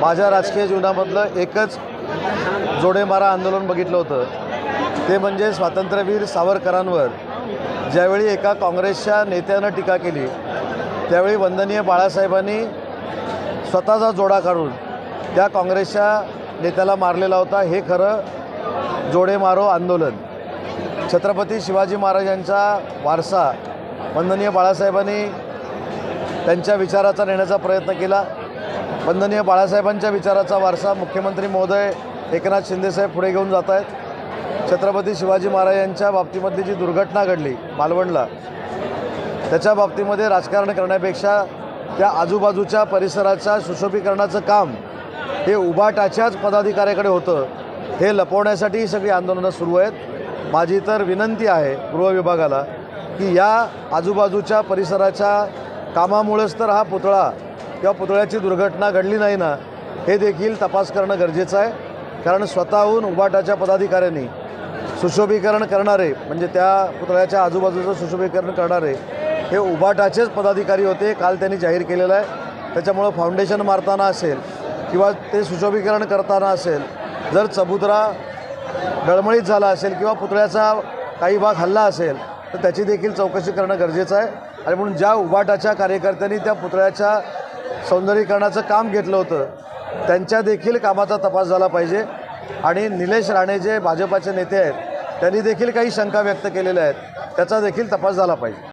माझ्या राजकीय जीवनामधलं एकच जोडेमारा आंदोलन बघितलं होतं. ते म्हणजे स्वातंत्र्यवीर सावरकरांवर. ज्यावेळी एका काँग्रेसच्या नेत्यानं टीका केली त्यावेळी वंदनीय बाळासाहेबांनी स्वतःचा जोडा काढून त्या काँग्रेसच्या नेत्याला मारलेला होता. हे खरं जोडेमारो आंदोलन. छत्रपती शिवाजी महाराजांचा वारसा वंदनीय बाळासाहेबांनी त्यांच्या विचाराचा नेण्याचा प्रयत्न केला. वंदनीय बाळासाहेबांच्या विचाराचा वारसा मुख्यमंत्री महोदय एकनाथ शिंदेसाहेब पुढे घेऊन जात आहेत. छत्रपती शिवाजी महाराजांच्या बाबतीमधली जी दुर्घटना घडली मालवणला त्याच्या बाबतीमध्ये राजकारण करण्यापेक्षा त्या आजूबाजूच्या परिसराच्या सुशोभीकरणाचं काम हे उभाटाच्याच पदाधिकाऱ्याकडे होतं हे लपवण्यासाठी ही सगळी आंदोलनं सुरू आहेत. माझी तर विनंती आहे गृह विभागाला की या आजूबाजूच्या परिसराच्या कामामुळेच तर हा पुतळा किंवा पुतळ्याची दुर्घटना घडली नाही ना हे देखील तपास करणं गरजेचं आहे. कारण स्वतःहून उबाटाच्या पदाधिकाऱ्यांनी सुशोभीकरण करणारे म्हणजे त्या पुतळ्याच्या आजूबाजूचं सुशोभीकरण करणारे हे उबाटाचेच पदाधिकारी होते काल त्यांनी जाहीर केलेलं आहे. त्याच्यामुळं फाउंडेशन मारताना असेल किंवा ते सुशोभीकरण करताना असेल जर चबुतरा डळमळीत झाला असेल किंवा पुतळ्याचा काही भाग हल्ला असेल तर त्याची देखील चौकशी करणं गरजेचं आहे. आणि म्हणून ज्या उबाटाच्या कार्यकर्त्यांनी त्या पुतळ्याच्या सौंदर्यीकरणाचं काम घेतलं होतं. त्यांच्या देखील कामाचा तपास झाला पाहिजे. आणि निलेश राणे जे भाजपाचे नेते आहेत त्यांनी देखील काही शंका व्यक्त केलेल्या आहेत. त्याचा देखील तपास झाला पाहिजे.